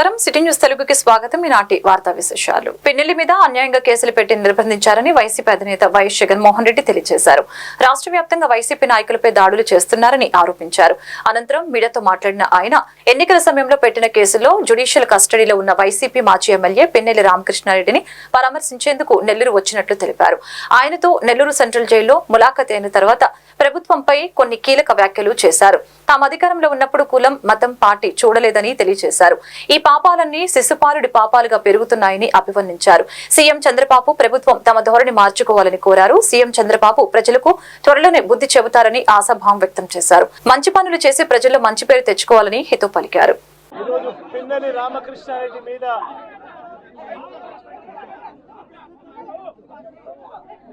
నమస్కారం. City news తెలుగుకి స్వాగతం. ఈనాటి వార్తా విశేషాలు. పిన్నెల్లి మీద అన్యాయంగా కేసులు పెట్టి నిర్బంధించారని వైసీపీ అధినేత వైఎస్ జగన్మోహన్ రెడ్డి తెలియజేశారు. రాష్ట్ర వ్యాప్తంగా వైసీపీ నాయకులపై దాడులు చేస్తున్నారని ఆరోపించారు. అనంతరం మీడియాతో మాట్లాడిన ఆయన ఎన్నికల సమయంలో పెట్టిన కేసులో జుడిషియల్ కస్టడీలో ఉన్న వైసీపీ మాజీ ఎమ్మెల్యే పిన్నెల్లి రామకృష్ణారెడ్డిని పరామర్శించేందుకు నెల్లూరు వచ్చినట్లు తెలిపారు. ఆయనతో నెల్లూరు సెంట్రల్ జైల్లో ములాఖత్ అయిన తర్వాత ప్రభుత్వంపై కొన్ని కీలక వ్యాఖ్యలు చేశారు. తాము అధికారంలో ఉన్నప్పుడు కులం మతం పార్టీ చూడలేదని తెలియజేశారు. ఈ పాపాలన్నీ శిశుపాలుడి పాపాలుగా పెరుగుతున్నాయని అభివర్ణించారు. సీఎం చంద్రబాబు ప్రభుత్వం తమ ధోరణి మార్చుకోవాలని కోరారు. సీఎం చంద్రబాబు ప్రజలకు త్వరలోనే బుద్ధి చెబుతారని ఆశాభావం వ్యక్తం చేశారు. మంచి పనులు చేసి ప్రజల్లో మంచి పేరు తెచ్చుకోవాలని హితో పలికారు ఈరోజు పిన్నెలి రామకృష్ణారెడ్డి మీద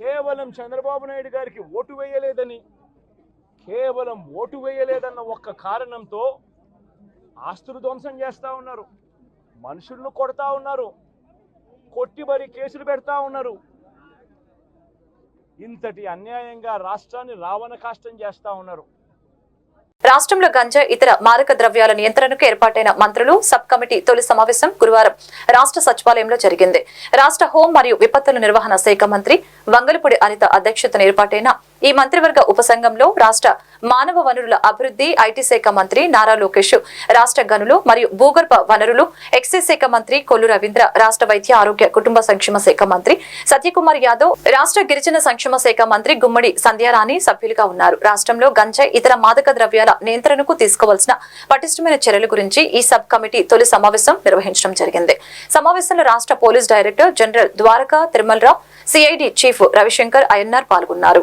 కేవలం చంద్రబాబు నాయుడు గారికి ఓటు వేయలేదని కేవలం ఓటు వేయలేదన్న ఒక్క కారణంతో ఆస్తులు ధ్వంసం చేస్తూ ఉన్నారు మనుషులను కొడతా ఉన్నారు కొట్టి మరి కేసులు పెడతా ఉన్నారు. ఇంతటి అన్యాయంగా రాష్ట్రాన్ని రావణ కాష్టం చేస్తా ఉన్నారు. రాష్ట్రంలో గంజా ఇతర మారక ద్రవ్యాల నియంత్రణకు ఏర్పాటైన మంత్రులు సబ్ కమిటీ తొలి సమావేశం గురువారం రాష్ట్ర సచివాలయంలో జరిగింది. రాష్ట్ర హోం మరియు విపత్తుల నిర్వహణ శాఖ మంత్రి వంగలపూడి అనిత అధ్యక్షతన ఏర్పాటైన ఈ మంత్రివర్గ ఉపసంఘంలో రాష్ట్ర మానవ వనరుల అభివృద్ధి ఐటీ శాఖ మంత్రి నారా లోకేష్ రాష్ట్ర గనులు మరియు భూగర్భ వనరులు ఎక్సైజ్ శాఖ మంత్రి కొల్లు రవీంద్ర రాష్ట్ర వైద్య ఆరోగ్య కుటుంబ సంక్షేమ శాఖ మంత్రి సత్యకుమార్ యాదవ్ రాష్ట్ర గిరిజన సంక్షేమ శాఖ మంత్రి గుమ్మడి సంధ్యారాణి సభ్యులుగా ఉన్నారు. రాష్ట్రంలో గంజాయి ఇతర మాదక ద్రవ్యాల నియంత్రణకు తీసుకోవాల్సిన పటిష్టమైన చర్యల గురించి ఈ సబ్ కమిటీ తొలి సమావేశం నిర్వహించడం జరిగింది. సమావేశంలో రాష్ట్ర police director general Dwaraka Tirumala Rao CID chief Ravi Shankar Ayyanar పాల్గొన్నారు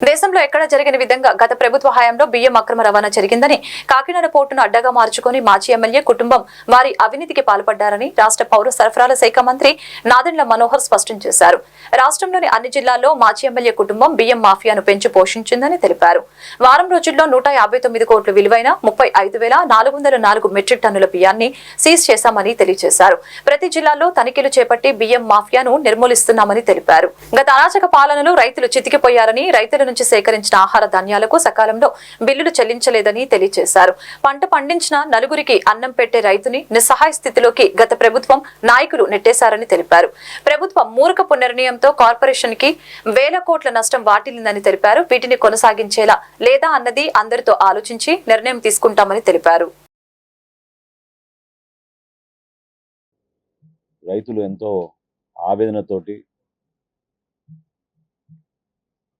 దేశంలో ఎక్కడ జరిగిన విధంగా గత ప్రభుత్వ హయాంలో బియ్యం అక్రమ రవాణా జరిగిందని కాకినాడ పోర్టును అడ్డగా మార్చుకుని మాజీ ఎమ్మెల్యే కుటుంబం వారి అవినీతికి పాల్పడ్డారని రాష్ట్ర పౌర సరఫరాల శాఖ మంత్రి నాదెండ్ల మనోహర్ స్పష్టం చేశారు. రాష్ట్రంలోని అన్ని జిల్లాల్లో మాజీ ఎమ్మెల్యే కుటుంబం బియ్యం మాఫియాను పెంచి పోషించిందని తెలిపారు. వారం రోజుల్లో నూట యాభై తొమ్మిది కోట్ల విలువైన ముప్పై ఐదు వేల నాలుగు వందల నాలుగు మెట్రిక్ టన్నుల బియ్యాన్ని సీజ్ చేశామని తెలియజేశారు. ప్రతి జిల్లాలో తనిఖీలు చేపట్టి బియ్యం మాఫియాను నిర్మూలిస్తున్నామని తెలిపారు. గత అరాచక పాలనలో రైతులు చితికిపోయారని రైతుల నుంచి సేకరించిన ఆహార ధాన్యాలకు సకాలంలో బిల్లులు చెల్లించలేదని తెలియజేశారు. పంట పండించిన నలుగురికి అన్నం పెట్టే రైతుని నిస్సహాయ స్థితిలోకి గత ప్రభుత్వం నాయకులు నెట్టేశారని తెలిపారు. ప్రభుత్వం మూర్ఖపు నిర్ణయంతో కార్పొరేషన్కి వేల కోట్ల నష్టం వాటిల్లిందని తెలిపారు. వీటిని కొనసాగించేలా లేదా అన్నది అందరితో ఆలోచించి నిర్ణయం తీసుకుంటామని తెలిపారు. రైతులు ఎంతో ఆవేదనతోటి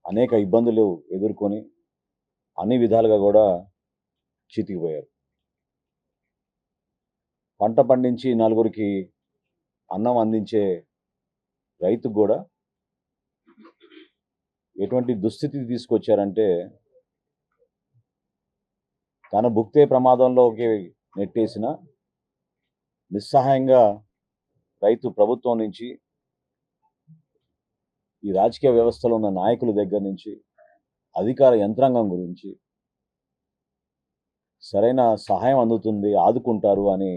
అనేక ఇబ్బందులు ఎదుర్కొని అన్ని విధాలుగా కూడా చితికిపోయారు. పంట పండించి నలుగురికి అన్నం అందించే రైతుకు కూడా ఎటువంటి దుస్థితి తీసుకొచ్చారంటే తన భుక్తే ప్రమాదంలోకి నెట్టేసిన నిస్సహాయంగా రైతు ప్రభుత్వం నుంచి ఈ రాజకీయ వ్యవస్థలో ఉన్న నాయకుల దగ్గర నుంచి అధికార యంత్రాంగం గురించి సరైన సహాయం అందుతుంది ఆదుకుంటారు అని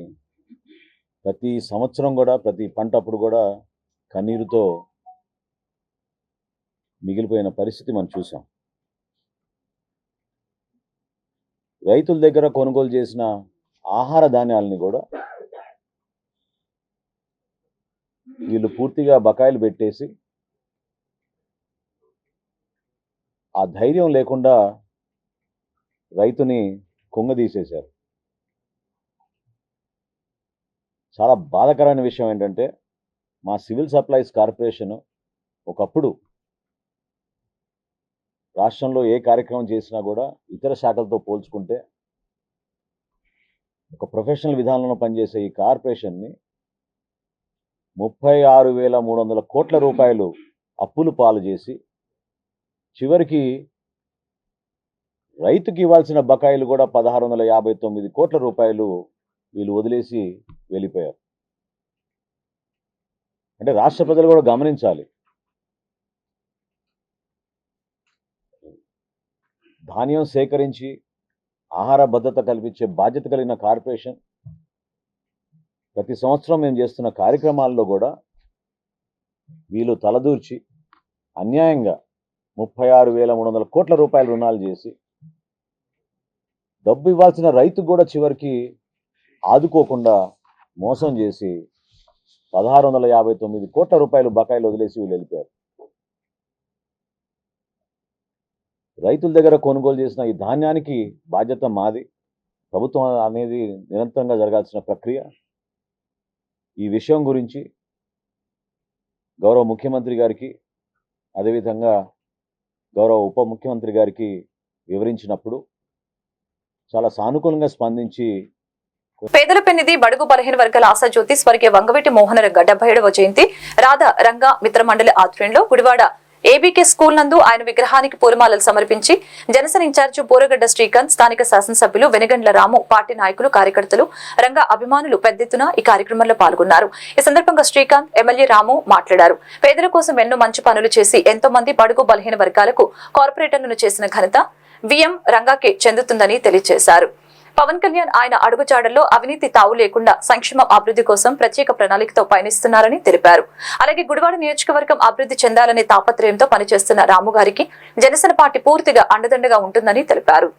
ప్రతి సంవత్సరం కూడా ప్రతి పంట అప్పుడు కూడా కన్నీరుతో మిగిలిపోయిన పరిస్థితి మనం చూసాం. రైతుల దగ్గర కొనుగోలు చేసిన ఆహార ధాన్యాలని కూడా వీళ్ళు పూర్తిగా బకాయిలు పెట్టేసి ఆ ధైర్యం లేకుండా రైతుని కుంగదీసేశారు. చాలా బాధాకరమైన విషయం ఏంటంటే మా సివిల్ సప్లైస్ కార్పొరేషన్ ఒకప్పుడు రాష్ట్రంలో ఏ కార్యక్రమం చేసినా కూడా ఇతర శాఖలతో పోల్చుకుంటే ఒక ప్రొఫెషనల్ విధానంలో పనిచేసే ఈ కార్పొరేషన్ని ముప్పై ఆరు వేల మూడు వందల కోట్ల రూపాయలు అప్పులు పాలు చేసి చివరికి రైతుకి ఇవ్వాల్సిన బకాయిలు కూడా పదహారు వందల యాభై తొమ్మిది కోట్ల రూపాయలు వీళ్ళు వదిలేసి వెళ్ళిపోయారు. అంటే రాష్ట్ర ప్రజలు కూడా గమనించాలి. ధాన్యం సేకరించి ఆహార భద్రత కల్పించే బాధ్యత కలిగిన కార్పొరేషన్. ప్రతి సంవత్సరం మేము చేస్తున్న కార్యక్రమాల్లో కూడా వీళ్ళు తలదూర్చి అన్యాయంగా ముప్పై ఆరు వేల మూడు వందల కోట్ల రూపాయలు రుణాలు చేసి డబ్బు ఇవ్వాల్సిన రైతు కూడా చివరికి ఆదుకోకుండా మోసం చేసి పదహారు వందల యాభై తొమ్మిది కోట్ల రూపాయలు బకాయిలు వదిలేసి వీళ్ళు వెళ్ళిపోయారు. రైతుల దగ్గర కొనుగోలు చేసిన ఈ ధాన్యానికి బాధ్యత మాది. ప్రభుత్వం అనేది నిరంతరంగా జరగాల్సిన ప్రక్రియ. ఈ విషయం గురించి గౌరవ ముఖ్యమంత్రి గారికి అదేవిధంగా గౌరవ ఉప ముఖ్యమంత్రి గారికి వివరించినప్పుడు చాలా సానుకూలంగా స్పందించి పేదల పెన్నిది బడుగు బలహీన వర్గాల ఆశాజ్యోతి స్వర్గీయ వంగవీటి మోహనరంగ డెబ్బై ఏడవ జయంతి రాధ రంగ మిత్ర మండలి ఆధ్వర్యంలో గుడివాడ ఏబీకే స్కూల్ నందు ఆయన విగ్రహానికి పూలమాలలు సమర్పించి జనసేన ఇన్ఛార్జి బోరగడ్డ శ్రీకాంత్ స్థానిక శాసనసభ్యులు వెనగండ్ల రాము పార్టీ నాయకులు కార్యకర్తలు రంగ అభిమానులు పెద్ద ఎత్తున ఈ కార్యక్రమంలో పాల్గొన్నారు. ఈ సందర్భంగా శ్రీకాంత్ ఎమ్మెల్యే రాము మాట్లాడారు. పేదల కోసం ఎన్నో మంచి పనులు చేసి ఎంతో మంది బడుగు బలహీన వర్గాలకు కార్పొరేటర్లను చేసిన ఘనత విఎం రంగాకే చెందుతుందని తెలియజేశారు. పవన్ కళ్యాణ్ ఆయన అడుగుజాడల్లో అవినీతి తావు లేకుండా సంక్షేమ అభివృద్ధి కోసం ప్రత్యేక ప్రణాళికతో పయనిస్తున్నారని తెలిపారు. అలాగే గుడివాడ నియోజకవర్గం అభివృద్ధి చెందాలనే తాపత్రయంతో పనిచేస్తున్న రాము గారికి జనసేన పార్టీ పూర్తిగా అండదండగా ఉంటుందని తెలిపారు.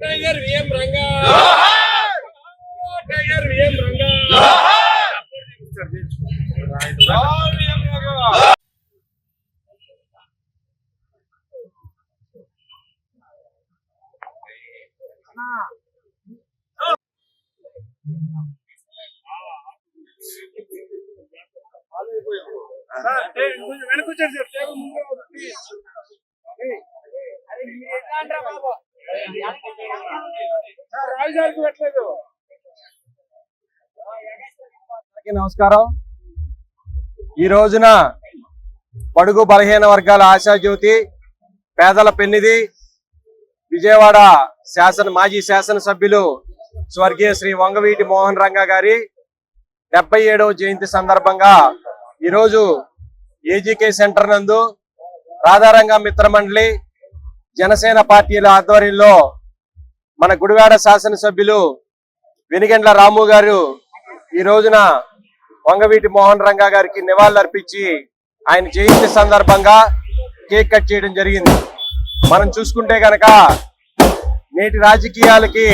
Tiger VM Ranga tiger VM Ranga నమస్కారం. ఈ రోజున పడుగు బలహీన వర్గాల ఆశాజ్యోతి పేదల పెన్నిది విజయవాడ శాసన మాజీ శాసనసభ్యులు స్వర్గీయ శ్రీ వంగవీటి మోహన్ రంగా గారి డెబ్బై ఏడవ జయంతి సందర్భంగా ఈరోజు ఏజీకే సెంటర్ నందు రాధారంగ మిత్రమండలి జనసేన పార్టీల ఆధ్వర్యంలో మన గుడివాడ శాసనసభ్యులు వెనిగండ్ల రాము గారు ఈ రోజున వంగవీటి మోహన్ రంగా గారికి నివాళులర్పించి ఆయన జయంతి సందర్భంగా కేక్ కట్ చేయడం జరిగింది. మనం చూసుకుంటే గనక నేటి రాజకీయాలకి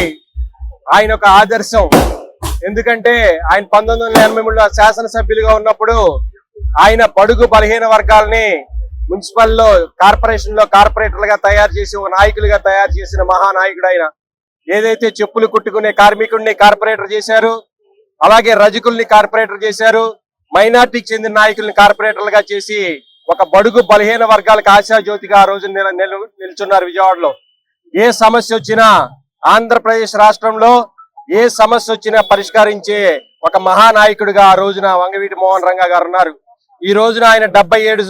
ఆయన ఒక ఆదర్శం. ఎందుకంటే ఆయన పంతొమ్మిది వందల ఎనభై మూడులో శాసనసభ్యులుగా ఉన్నప్పుడు ఆయన బడుగు బలహీన వర్గాల్ని మున్సిపల్లో కార్పొరేషన్లో కార్పొరేటర్లుగా తయారు చేసి ఒక నాయకులుగా తయారు చేసిన మహానాయకుడు ఆయన. ఏదైతే చెప్పులు కుట్టుకునే కార్మికుడిని కార్పొరేటర్ చేశారు అలాగే రజకుల్ని కార్పొరేటర్ చేశారు. మైనార్టీకి చెందిన నాయకుల్ని కార్పొరేటర్లుగా చేసి ఒక బడుగు బలహీన వర్గాలకు ఆశాజ్యోతిగా ఆ రోజు నిలు- నిల్చున్నారు విజయవాడలో. ఏ సమస్య వచ్చినా ఆంధ్రప్రదేశ్ రాష్ట్రంలో ఏ సమస్య వచ్చినా పరిష్కరించే ఒక మహానాయకుడిగా ఆ రోజున వంగవీటి మోహన్ రంగా గారు ఉన్నారు. ఈ రోజున ఆయన డెబ్బై ఏడు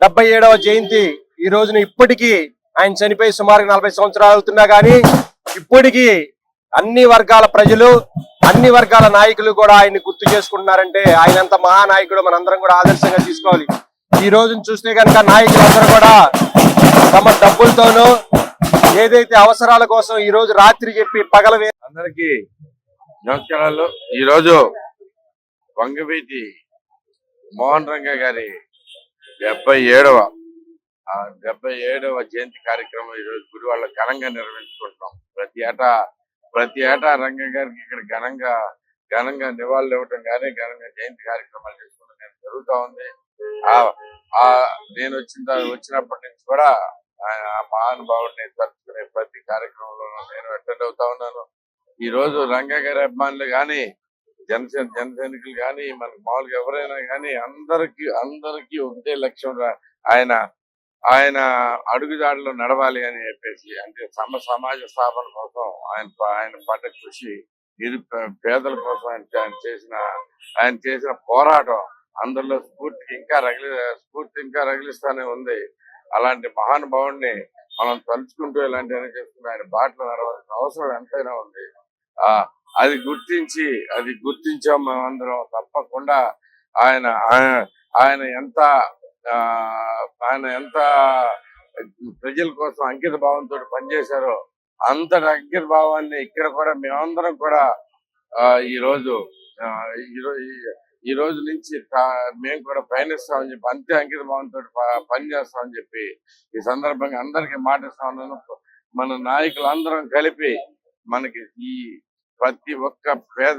డెబ్బై ఏడవ జయంతి ఈ రోజున ఇప్పటికీ ఆయన చనిపోయి సుమారు నలభై సంవత్సరాలు అవుతున్నా గానీ ఇప్పటికీ అన్ని వర్గాల ప్రజలు అన్ని వర్గాల నాయకులు కూడా ఆయన్ని గుర్తు చేసుకుంటున్నారంటే ఆయనంత మహానాయకుడు మనందరం కూడా ఆదర్శంగా తీసుకోవాలి. ఈ రోజును చూస్తే కనుక నాయకులందరూ కూడా తమ డబ్బులతోనూ ఏదైతే అవసరాల కోసం ఈ రోజు రాత్రి చెప్పి పగలవే అందరికీ అందరికి నమస్కారాలు. ఈరోజు వంగవీటి మోహన్ రంగ గారి డెబ్బై ఏడవ డెబ్బై ఏడవ జయంతి కార్యక్రమం ఈరోజు గురువాళ్ళ ఘనంగా నిర్వహించుకుంటున్నాం. ప్రతి ఏటా ప్రతి ఏటా రంగ గారికి ఇక్కడ ఘనంగా ఘనంగా నివాళులు ఇవ్వటం కానీ ఘనంగా జయంతి కార్యక్రమాలు చేసుకోవడం కానీ జరుగుతూ ఉంది. ఆ ఆ నేను వచ్చిన వచ్చినప్పటి నుంచి కూడా ఆయన ఆ మహానుభావుడిని తలుచుకునే ప్రతి కార్యక్రమంలో నేను అటెండ్ అవుతా ఉన్నాను. ఈ రోజు రంగా గారి అభిమానులు కానీ జనసేన జన సైనికులు కానీ మనకు మామూలుగా ఎవరైనా కానీ అందరికీ అందరికీ ఒకటే లక్ష్యం రా- ఆయన ఆయన అడుగుదాడులు నడవాలి అని చెప్పేసి అంటే సమ సమాజ స్థాపన కోసం ఆయన ఆయన పడ్డ కృషి నిరు పేదల కోసం ఆయన చేసిన ఆయన చేసిన పోరాటం అందరిలో స్ఫూర్తికి ఇంకా రగిలి స్ఫూర్తి ఇంకా రగిలిస్తానే ఉంది. అలాంటి మహానుభావుడిని మనం తలుచుకుంటూ ఇలాంటివన్నీ చేసుకుంటూ ఆయన బాటలు నడవాల్సిన అవసరం ఎంతైనా ఉంది. ఆ అది గుర్తించి అది గుర్తించాం మేమందరం తప్పకుండా. ఆయన ఆయన- ఆయన ఎంత ఆయన ఎంత ప్రజల కోసం అంకిత భావంతో పనిచేశారో అంతటి అంకిత భావాన్ని ఇక్కడ కూడా మేమందరం కూడా ఆ, ఈ రోజు ఆ, ఈ ఈ- రోజు నుంచి మేము కూడా పయనిస్తామని చెప్పి అంతే అంకిత భావంతో పనిచేస్తామని చెప్పి ఈ సందర్భంగా అందరికీ మాటిస్తా మన నాయకులందరం కలిపి మనకి ఈ ప్రతి ఒక్క పేద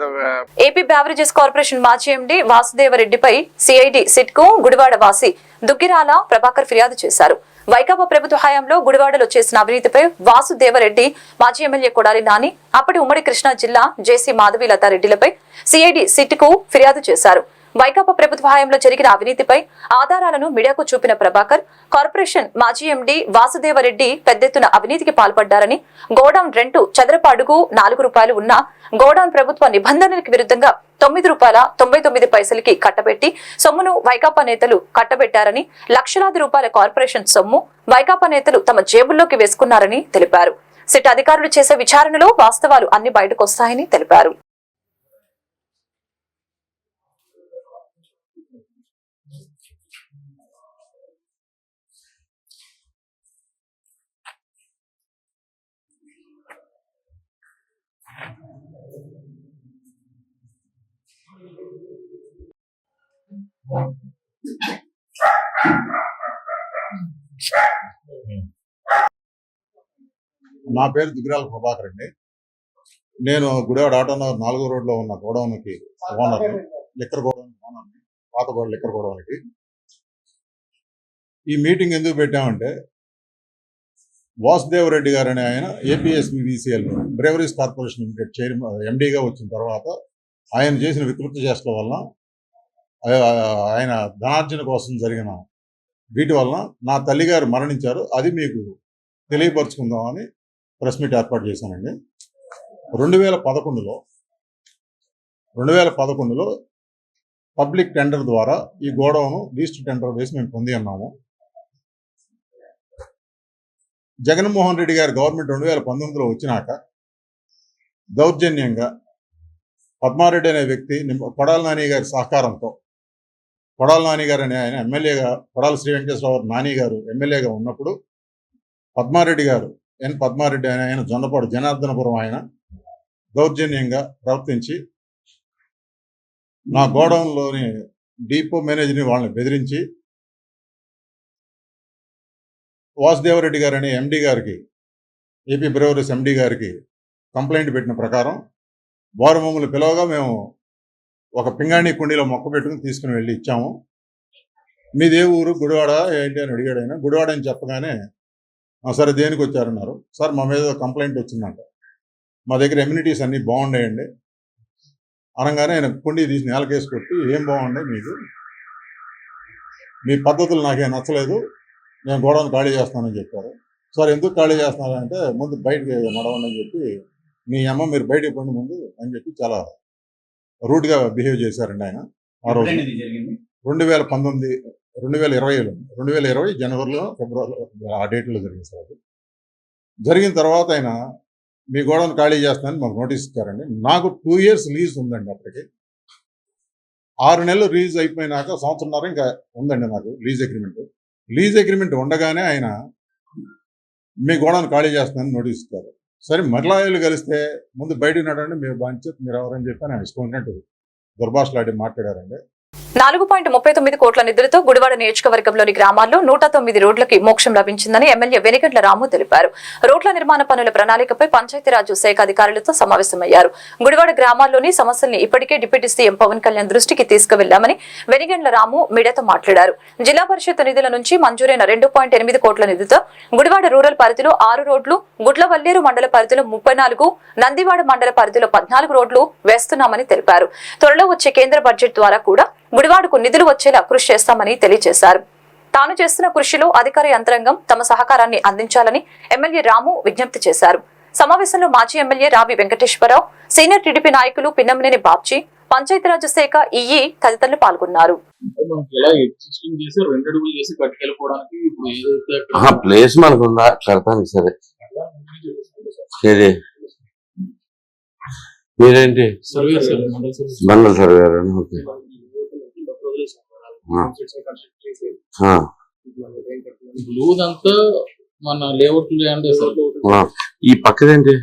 ఏపీ బ్యావరేజెస్ కార్పొరేషన్ మాజీ ఎండి వాసుదేవరెడ్డిపై సిఐడి సిట్కు గుడివాడ వాసి దుగ్గిరాల ప్రభాకర్ ఫిర్యాదు చేశారు. వైకాపా ప్రభుత్వ హయాంలో గుడివాడలో చేసిన అవినీతిపై వాసుదేవరెడ్డి మాజీ ఎమ్మెల్యే కొడాలి నాని అప్పటి ఉమ్మడి కృష్ణా జిల్లా జేసీ మాధవి లతారెడ్డిలపై సిఐడి సిట్కు ఫిర్యాదు చేశారు. వైకాపా ప్రభుత్వ హయాంలో జరిగిన అవినీతిపై ఆధారాలను మీడియాకు చూపిన ప్రభాకర్ కార్పొరేషన్ మాజీ ఎండీ వాసుదేవరెడ్డి పెద్దెత్తున అవినీతికి పాల్పడ్డారని గోడౌన్ రెంటు చదరపు అడుగు నాలుగు రూపాయలు ఉన్న గోడౌన్ ప్రభుత్వ నిబంధనలకు విరుద్ధంగా తొమ్మిది రూపాయల తొంభై తొమ్మిది పైసలకి కట్టబెట్టి సొమ్మును వైకాపా నేతలు కట్టబెట్టారని లక్షలాది రూపాయల కార్పొరేషన్ సొమ్ము వైకాపా నేతలు తమ జేబుల్లోకి వేసుకున్నారని తెలిపారు. సిట్ అధికారులు చేసే విచారణలో వాస్తవాలు అన్ని బయటకొస్తాయని తెలిపారు. నా పేరు దుగ్గిరాల ప్రభాకర్ అండి. నేను గుడివాడ ఆటోనగర్ నాలుగో రోడ్లో ఉన్న గోడౌన్కి ఓనర్ లిక్కర్ గోడౌన్ ఓనర్ పాత గోడ లిక్కర్ గోడౌన్కి. ఈ మీటింగ్ ఎందుకు పెట్టామంటే వాసుదేవ్ రెడ్డి గారు అనే ఆయన APSBCL breweries corporation limited chairman ఎండీగా వచ్చిన తర్వాత ఆయన చేసిన వికృత చేష్టల వలన ఆయన ధనార్జన కోసం జరిగిన వీటి వలన నా తల్లిగారు మరణించారు. అది మీకు తెలియపరుచుకుందామని ప్రెస్ మీట్ ఏర్పాటు చేశానండి. రెండు వేల పదకొండులో రెండు వేల పదకొండులో పబ్లిక్ టెండర్ ద్వారా ఈ గోడౌను లీస్ట్ టెండర్ వేసి మేము పొంది ఉన్నాము జగన్మోహన్ రెడ్డి గారి గవర్నమెంట్ రెండు వేల పంతొమ్మిదిలో వచ్చినాక దౌర్జన్యంగా పద్మారెడ్డి అనే వ్యక్తి నిమ్మ- కొడాల నాని గారి సహకారంతో కొడాల నాని గారు అనే ఆయన ఎమ్మెల్యేగా కొడాల శ్రీ వెంకటేశ్వరరావు నాని గారు ఎమ్మెల్యేగా ఉన్నప్పుడు పద్మారెడ్డి గారు ఎన్ పద్మారెడ్డి అనే ఆయన జొన్నపాడు జనార్దనపురం ఆయన దౌర్జన్యంగా ప్రవర్తించి నా గోడౌన్లోని డిపో మేనేజర్ని వాళ్ళని బెదిరించి వాసుదేవరెడ్డి గారు అనే ఎండి గారికి ఏపీ బ్రెవరీస్ ఎండి గారికి కంప్లైంట్ పెట్టిన ప్రకారం వారు మమ్మల్ని పిలవగా మేము ఒక పింగాణి కుండీలో మొక్క పెట్టుకుని తీసుకుని వెళ్ళి ఇచ్చాము. మీదే ఊరు గుడివాడ ఏంటి అని అడిగాడు ఆయన. గుడివాడ అని చెప్పగానే సరే దేనికి వచ్చారన్నారు? సార్ మా మీద కంప్లైంట్ వచ్చిందంట. మా దగ్గర ఎమ్యూనిటీస్ అన్నీ బాగున్నాయండి. అనగానే ఆయన కుండీ తీసి నేలకేసి కొట్టి ఏం బాగున్నాయి మీకు? మీ పద్ధతులు నాకేం నచ్చలేదు. నేను గోడౌన్ ఖాళీ చేస్తానని చెప్పారు. సార్ ఎందుకు ఖాళీ చేస్తున్నారంటే ముందు బయటకి నడవండి అని చెప్పి మీ అమ్మ మీరు బయటకు పండి ముందు అని చెప్పి చాలా రూడ్గా బిహేవ్ చేశారండి ఆయన ఆ రోజు. రెండు వేల పంతొమ్మిది రెండు వేల ఇరవైలో రెండు వేల ఇరవై జనవరిలో ఫిబ్రవరిలో ఆ డేట్లో జరిగింది సార్ అది. జరిగిన తర్వాత ఆయన మీ గోడౌన్ ఖాళీ చేస్తానని మాకు నోటీస్ ఇచ్చారండి. నాకు టూ ఇయర్స్ లీజ్ ఉందండి అప్పటికి. ఆరు నెలలు లీజ్ అయిపోయినాక సంవత్సరంన్నర ఇంకా ఉందండి నాకు లీజ్ అగ్రిమెంట్. లీజ్ అగ్రిమెంట్ ఉండగానే ఆయన మీ గోడౌన్ ఖాళీ చేస్తానని నోటీస్ ఇస్తారు సరే మరలాయలు కలిస్తే ముందు బయటకు నడండి మీరు బాధ్యత మీరు ఎవరని చెప్పి ఆయన ఇష్టం ఉన్నట్టు దుర్భాషలాడి మాట్లాడారండి. నాలుగు పాయింట్ ముప్పై తొమ్మిది కోట్ల నిధులతో గుడివాడ నియోజకవర్గంలోని గ్రామాల్లో నూట తొమ్మిది రోడ్లకి మోక్షం లభించిందని ఎమ్మెల్యే వెనిగండ్ల రాము తెలిపారు. రోడ్ల నిర్మాణ పనుల ప్రణాళికపై పంచాయతీరాజ్ శాఖ అధికారులతో సమావేశమయ్యారు. గుడివాడ గ్రామాల్లోని సమస్యల్ని ఇప్పటికే డిప్యూటీ సీఎం పవన్ కళ్యాణ్ దృష్టికి తీసుకువెళ్ళామని వెనిగండ్ల రాము మీడియాతో మాట్లాడారు. జిల్లా పరిషత్ నిధుల నుంచి మంజూరైన రెండు పాయింట్ ఎనిమిది కోట్ల నిధులతో గుడివాడ రూరల్ పరిధిలో ఆరు రోడ్లు గుడ్లవల్లేరు మండల పరిధిలో ముప్పై నాలుగు నందివాడ మండల పరిధిలో పద్నాలుగు రోడ్లు వేస్తున్నామని తెలిపారు. త్వరలో వచ్చే కేంద్ర బడ్జెట్ ద్వారా కూడా గుడివాడకు నిధులు వచ్చేలా కృషి చేస్తామని తెలియజేశారు. తాను చేస్తున్న కృషిలో అధికార యంత్రాంగం తమ సహకారాన్ని అందించాలని ఎమ్మెల్యే రాము విజ్ఞప్తి చేశారు. సమావేశంలో మాజీ ఎమ్మెల్యే రావి వెంకటేశ్వరరావు సీనియర్ టీడీపీ నాయకులు పిన్నమనేని బాబ్జీ పంచాయతీరాజ్ శాఖ ఈఈ తదితరులు పాల్గొన్నారు. ప్లేస్ మనకుందా సరే. మీరేంటి? మండల ఓకే. అంతా మన లేఅవుట్ ల్యాండ్. ఈ పక్కదేంటి?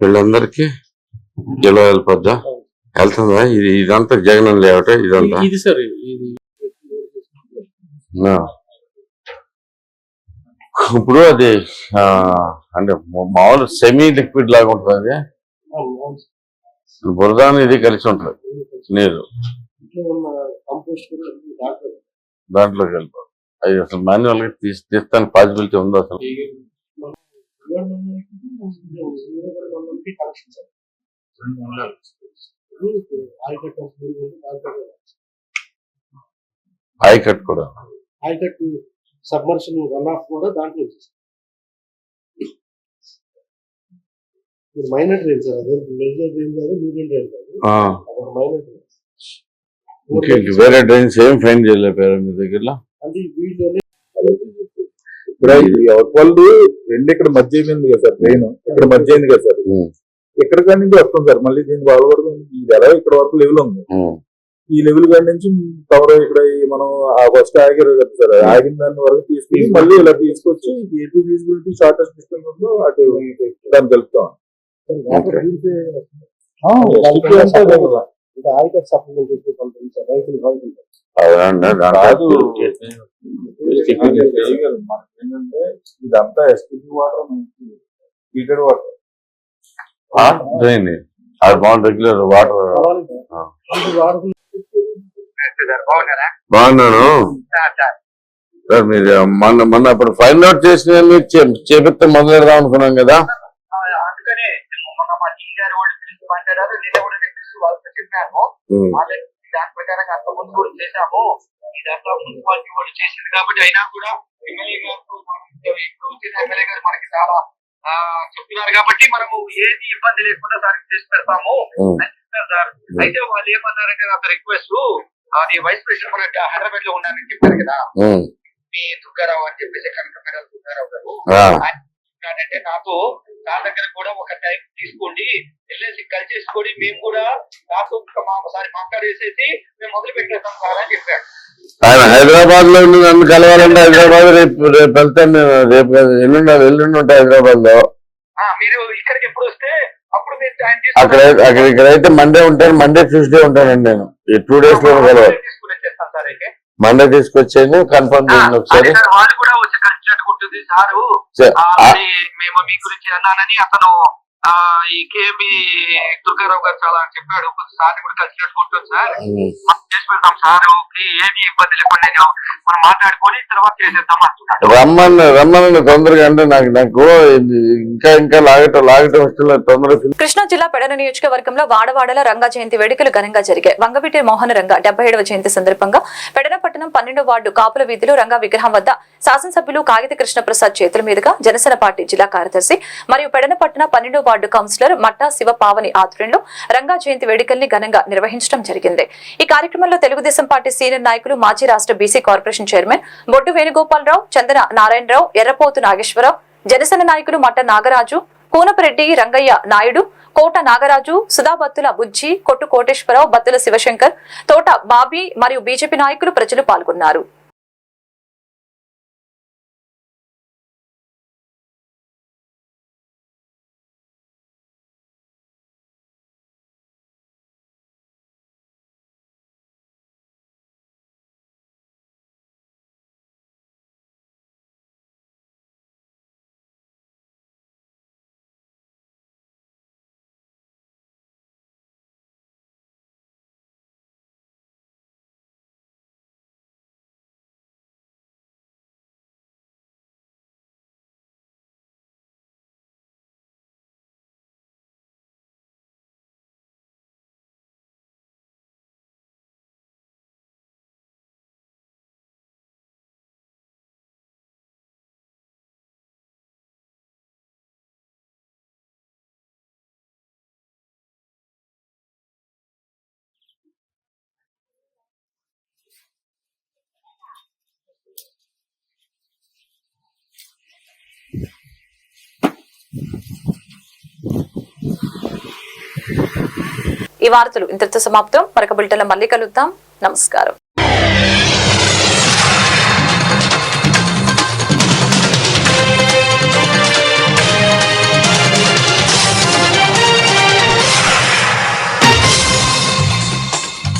వీళ్ళందరికీ ఎలా వెళ్ళిపోద్దా వెళ్తుందా? ఇది ఇదంతా జగన్ లేవట ఇదంతా? ఇది సార్ ఇది. ఆ. ఇప్పుడు అది అంటే మామూలు సెమీ లిక్విడ్ లాగా ఉంటుంది అది? బురద ఇది కలిసి ఉంటుంది. నీరు దాంట్లోకి వెళ్ళిపో. అది అసలు మాన్యువల్గా తీసి తీస్తానికి పాసిబిలిటీ ఉందో అసలు. ఆయకట్ కూడా. ఆయకట్టు సబ్మర్షన్ రన్ ఆఫ్ కూడా దాంట్లో మైనర్ డ్రైన్ సార్ అదే మేజర్ డ్రైన్ కాదు మీడియం డ్రైన్ కాదు. మైనర్ ఇంక వేరే డ్రైన్స్ ఏం ఫైన్ చేయలేపారు మీ దగ్గర ఈ వాళ్ళు రెండు ఇక్కడ మధ్య అయిపోయింది కదా సార్ ట్రైన్ ఇక్కడ మధ్య అయింది కదా సార్. ఇక్కడ కాడి నుంచి వస్తుంది సార్? మళ్ళీ దీన్ని బాగుపడదు ఇది ఎలా ఇక్కడ వరకు లెవెల్ ఉంది? ఉం. ఈ లెవెల్ కాడి నుంచి కవర్ ఇక్కడ ఈ మనం ఆ ఫస్ట్ ఆగారు కదా సార్ ఆగిన దాని వరకు తీసుకుని మళ్ళీ ఇలా తీసుకొచ్చి ఎటు ఫీజిబిలిటీ షార్టెస్ట్ డిస్టెన్స్ ఉందో అటు దాన్ని కలుపుతాం. అంటే ఆయకట్ సప్లిమెంట్ చేసే సార్ రైతులు ఏంటంటే ఇదంతా ఎస్టిపి వాటర్ హీటెడ్ వాటర్ అది బాగుంది రెగ్యులర్ వాటర్ బాగున్నాను. సార్ మీరు మొన్న మొన్న అప్పుడు ఫైండ్ అవుట్ చేసిన చేపిస్తే మొదలెడదాం అనుకున్నాం కదా అందుకనే మొన్న మా టీ గారు వాళ్ళు పిలిచి మాట్లాడారు. నిన్న కూడా పిలిచి వాళ్ళతో ఉం. ఆల్రెడీ దాని ప్రకారంగా అంత ముందు కూడా చేశాము. ఇదంతా మున్సిపాలిటీ వాళ్ళు చేసింది కాబట్టి అయినా కూడా ఎమ్మెల్యే గారు ఇప్పుడు వచ్చిన ఎమ్మెల్యే గారు మనకి చాలా ఆ, చెప్తున్నారు కాబట్టి మనము ఏది ఇబ్బంది లేకుండా సార్ చేసి పెడతాము సార్. అయితే వాళ్ళు ఏమన్నారంటే నాకు రిక్వెస్ట్ అది వైస్ ప్రెసిడెంట్ మన హైదరాబాద్లో ఉన్నారని చెప్పారు కదా. మీ దుర్గారావు అని చెప్పేసి కనక మేడం దుర్గారావు గారు ఏమంటున్నాడంటే నాతో నా దగ్గర కూడా ఒక టైం తీసుకోండి. వెళ్ళేసి కలిసేసుకొని మేము కూడా మా- ఒకసారి మాట్లాడేసేసి మేము మొదలు పెట్టేస్తాం సార్ అని చెప్పాడు. ఆయన హైదరాబాద్లో ఉండి నన్ను కలవాలంటే హైదరాబాద్ రేపు రేపు వెళ్తాను నేను రేపు ఎల్లుండి ఎల్లుండి ఉంటా హైదరాబాద్లో ఆ, మీరు ఇక్కడికి ఎప్పుడు వస్తే అప్పుడు మీరు టైం అక్కడ అక్కడ ఇక్కడైతే మండే ఉంటాను మండే ట్యూస్డే ఉంటానండి నేను. ఈ టూ డేస్లో కలవ తీసుకుని వచ్చేస్తాను సార్ అయితే. మండే తీసుకొచ్చేయండి కన్ఫర్మ్ చేయండి ఒకసారి. సార్ వాళ్ళు కూడా వచ్చి కలిసినట్టు ఉంటుంది. సారు మేము మీ గురించి అన్నానని అతను ఆ ఈ కేబి దుర్గారావు గారు చాలా చెప్పాడు. సార్ కూడా కలిసినట్టు ఉంటుంది సార్. చేసి పెడతాం సార్. ఏమి ఇబ్బంది లేకుండా నేను మనం మాట్లాడుకొని తర్వాత చేసేద్దాం అంటున్నాడు. రమ్మని రమ్మని తొందరగా అంటే నాకు నాకు ఇంకా ఇంకా లాగటం లాగటం వస్తుంది తొందరగా కృష్ణా జిల్లా పెడన నియోజకవర్గంలో వాడవాడల రంగా జయంతి వేడుకలు ఘనంగా జరిగాయి. వంగవీటి మోహన రంగ డెబ్బై ఏడవ జయంతి సందర్భంగా పెడన పట్టణం పన్నెండో వార్డు కాపుల వీధిలో రంగా విగ్రహం వద్ద శాసనసభ్యులు కాగిత కృష్ణప్రసాద్ చేతుల మీదుగా జనసేన పార్టీ జిల్లా కార్యదర్శి మరియు పెడన పట్టణ పన్నెండో వార్డు కౌన్సిలర్ మట్టా శివ పావని ఆధ్వర్యంలో రంగా జయంతి వేడుకల్ని ఘనంగా నిర్వహించడం జరిగింది. ఈ కార్యక్రమంలో తెలుగుదేశం పార్టీ సీనియర్ నాయకులు మాజీ రాష్ట్ర BC corporation chairman Boddu Venugopala Rao Chandana Narayana Rao Errapothu Nageswara Rao Janasena నాయకులు మట్ట నాగరాజు కూనపరెడ్డి రంగయ్య నాయుడు కోట నాగరాజు సుధాబత్తుల బుజ్జి కొట్టు కోటేశ్వరరావు బత్తుల శివశంకర్ తోట బాబీ మరియు బీజేపీ నాయకులు ప్రజలు పాల్గొన్నారు. ఈ వార్తలు ఇంతటితో సమాప్తం. మరొక బులెటిన్లో మళ్ళీ కలుద్దాం. నమస్కారం.